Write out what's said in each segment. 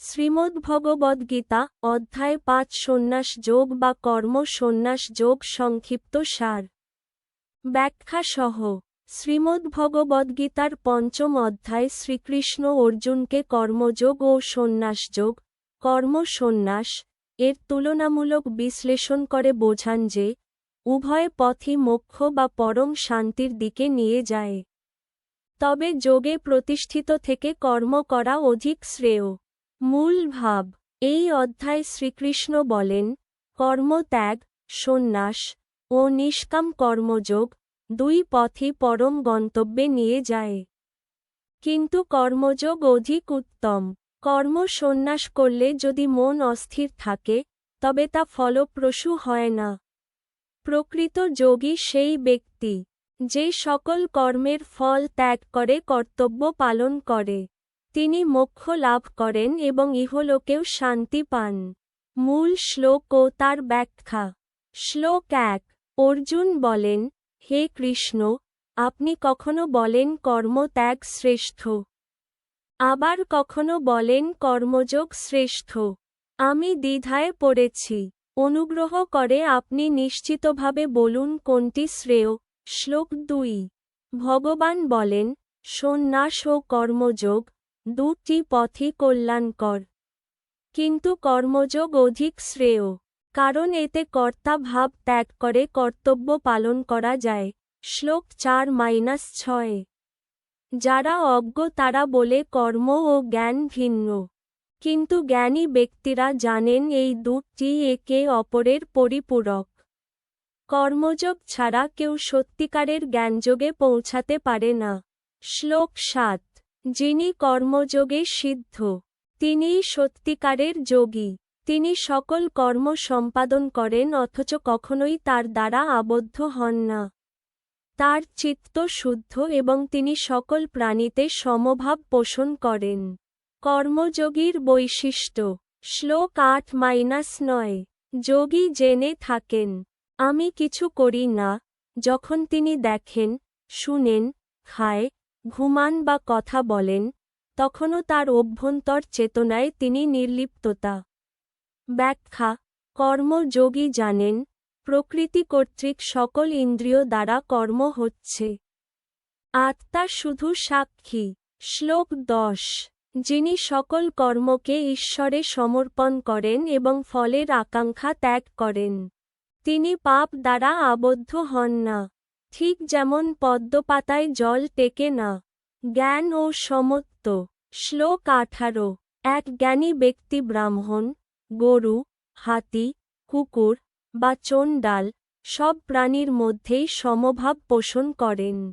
শ্রীমদ্ভগবদ্গীতা, অধ্যায় পাঁচ সন্ন্যাস যোগ বা কর্ম সন্ন্যাস যোগ সংক্ষিপ্ত সার। ব্যাখ্যা সহ শ্রীমদ্ভগবদ্গীতার পঞ্চম অধ্যায় শ্রীকৃষ্ণ অর্জুনকে কর্মযোগ ও সন্ন্যাসযোগ কর্ম সন্ন্যাস, এর তুলনামূলক বিশ্লেষণ করে বোঝান যে, উভয় পথই মোক্ষ বা পরম শান্তির দিকে নিয়ে যায়। তবে যোগে প্রতিষ্ঠিত থেকে কর্ম করা অধিক শ্রেয়। মূল ভাব। এই অধ্যায় শ্রীকৃষ্ণ বলেন, কর্মত্যাগ, সন্ন্যাস ও নিষ্কাম কর্মযোগ দুই পথই পরম গন্তব্যে নিয়ে যায়। কিন্তু কর্মযোগ অধিক উত্তম। কর্ম সন্ন্যাস করলে যদি মন অস্থির থাকে, তবে তা ফলপ্রসূ হয় না। প্রকৃত যোগী সেই ব্যক্তি, যে সকল কর্মের ফল ত্যাগ করে, কর্তব্য পালন করে। তিনি মোক্ষ লাভ করেন এবং ইহলোকেও শান্তি পান। মূল শ্লোক ও তার ব্যাখ্যা। শ্লোক এক, অর্জুন বলেন, হে কৃষ্ণ, আপনি কখনো বলেন কর্মত্যাগ শ্রেষ্ঠ। আবার কখনো বলেন কর্মযোগ শ্রেষ্ঠ। আমি দ্বিধায় পড়েছি। অনুগ্রহ করে আপনি নিশ্চিতভাবে বলুন কোনটি শ্রেয়। শ্লোক দুই, ভগবান বলেন, সন্ন্যাস ও কর্মযোগ দুটি পথই কল্যাণকর। কিন্তু কর্মযোগ অধিক শ্রেয়, কারণ এতে কর্তা ভাব ত্যাগ করে কর্তব্য পালন করা যায়। শ্লোক চার মাইনাস ছয়। যারা অজ্ঞ তারা বলে কর্ম ও জ্ঞান ভিন্ন। কিন্তু জ্ঞানী ব্যক্তিরা জানেন এই দুটি একে অপরের পরিপূরক। কর্মযোগ ছাড়া কেউ সত্যিকারের জ্ঞানযোগে পৌঁছাতে পারে না। শ্লোক সাত। যিনি কর্মযোগে সিদ্ধ, তিনিই সত্যিকারের যোগী, তিনি সকল কর্ম সম্পাদন করেন অথচ কখনোই তার দ্বারা আবদ্ধ হন না। তার চিত্ত শুদ্ধ এবং তিনি সকল প্রাণীতে সমভাব পোষণ করেন। কর্মযোগীর বৈশিষ্ট্য, শ্লোক আট মাইনাস নয়, যোগী জেনে থাকেন, আমি কিছু করি না, যখন তিনি দেখেন, শুনেন, খায় ঘুমান বা কথা বলেন, তখনও তার অভ্যন্তর চেতনায় তিনি নির্লিপ্ততা। ব্যাখ্যা কর্মযোগী জানেন, প্রকৃতি কর্তৃক সকল ইন্দ্রিয় দ্বারা কর্ম হচ্ছে। আত্মা শুধু সাক্ষী, শ্লোক দশ, যিনি সকল কর্মকে ঈশ্বরে সমর্পণ করেন এবং ফলের আকাঙ্ক্ষা ত্যাগ করেন। তিনি পাপ দ্বারা আবদ্ধ হন না। ঠিক যেমন পদ্মপাতায় জল টেকে না। জ্ঞান ও সমত্ব। শ্লোক আঠারো। এক জ্ঞানী ব্যক্তি ব্রাহ্মণ, গরু, হাতি, কুকুর বা চণ্ডাল সব প্রাণীর মধ্যেই সমভাব পোষণ করেন।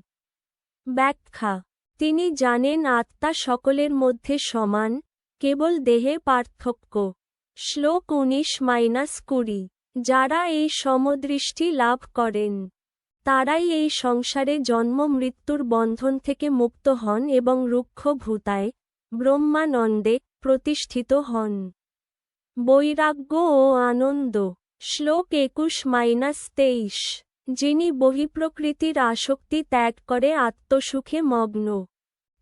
ব্যাখ্যা। তিনি জানেন আত্মা সকলের মধ্যে সমান, কেবল দেহে পার্থক্য। শ্লোক উনিশ মাইনাস কুড়ি। যারা এই সমদৃষ্টি লাভ করেন। তারাই এই সংসারে জন্ম মৃত্যুর বন্ধন থেকে মুক্ত হন এবং রুক্ষ ভূতায় ব্রহ্মানন্দে প্রতিষ্ঠিত হন। বৈরাগ্য ও আনন্দ। শ্লোক একুশ মাইনাস তেইশ। যিনি বহিঃপ্রকৃতির আসক্তি ত্যাগ করে আত্মসুখে মগ্ন।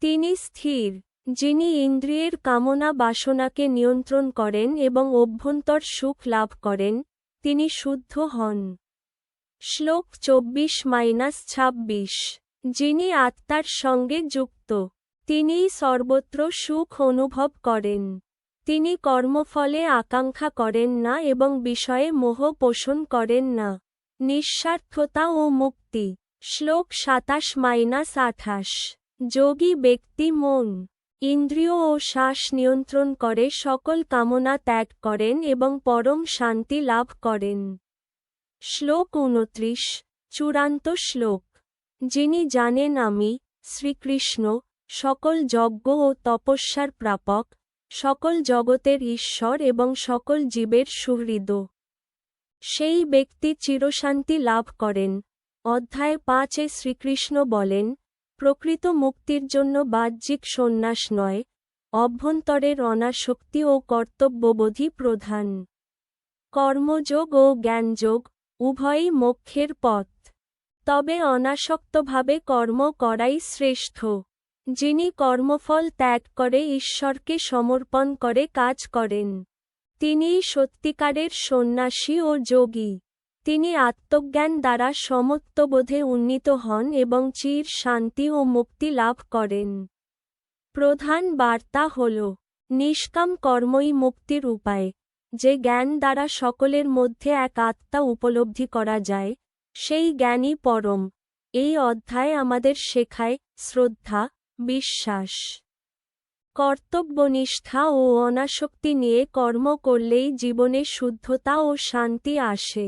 তিনি স্থির। যিনি ইন্দ্রিয়ের কামনা বাসনাকে নিয়ন্ত্রণ করেন এবং অভ্যন্তর সুখ লাভ করেন, তিনি শুদ্ধ হন। শ্লোক চব্বিশ মাইনাস ছাব্বিশ। যিনি আত্মার সঙ্গে যুক্ত, তিনিই সর্বত্র সুখ অনুভব করেন। তিনি কর্মফলে আকাঙ্ক্ষা করেন না এবং বিষয়ে মোহ পোষণ করেন না। নিঃস্বার্থতা ও মুক্তি। শ্লোক সাতাশ মাইনাস আঠাশ। যোগী ব্যক্তি মন। ইন্দ্রিয় ও শ্বাস নিয়ন্ত্রণ করে সকল কামনা ত্যাগ করেন এবং পরম শান্তি লাভ করেন। শ্লোক উনত্রিশ চূড়ান্ত শ্লোক। যিনি জানেন আমি, শ্রীকৃষ্ণ, সকল যজ্ঞ ও তপস্যার প্রাপক, সকল জগতের ঈশ্বর এবং সকল জীবের সুহৃদ। সেই ব্যক্তি চিরশান্তি লাভ করেন। অধ্যায় পাঁচে শ্রীকৃষ্ণ বলেন, প্রকৃত মুক্তির জন্য বাহ্যিক সন্ন্যাস নয়, অভ্যন্তরের অনাসক্তি ও কর্তব্যবোধই প্রধান। কর্মযোগ ও জ্ঞানযোগ উভয়ই মোক্ষের পথ। তবে অনাসক্তভাবে কর্ম করাই শ্রেষ্ঠ। যিনি কর্মফল ত্যাগ করে ঈশ্বরকে সমর্পণ করে কাজ করেন, তিনিই সত্যিকারের সন্ন্যাসী ও যোগী। তিনি আত্মজ্ঞান দ্বারা সমত্ববোধে উন্নীত হন এবং চির শান্তি ও মুক্তি লাভ করেন। প্রধান বার্তা হল, নিষ্কাম কর্মই মুক্তির উপায়। যে জ্ঞান দ্বারা সকলের মধ্যে এক আত্মা উপলব্ধি করা যায়, সেই জ্ঞানই পরম। এই অধ্যায় আমাদের শেখায় শ্রদ্ধা, বিশ্বাস। কর্তব্যনিষ্ঠা ও অনাসক্তি নিয়ে কর্ম করলেই জীবনে শুদ্ধতা ও শান্তি আসে।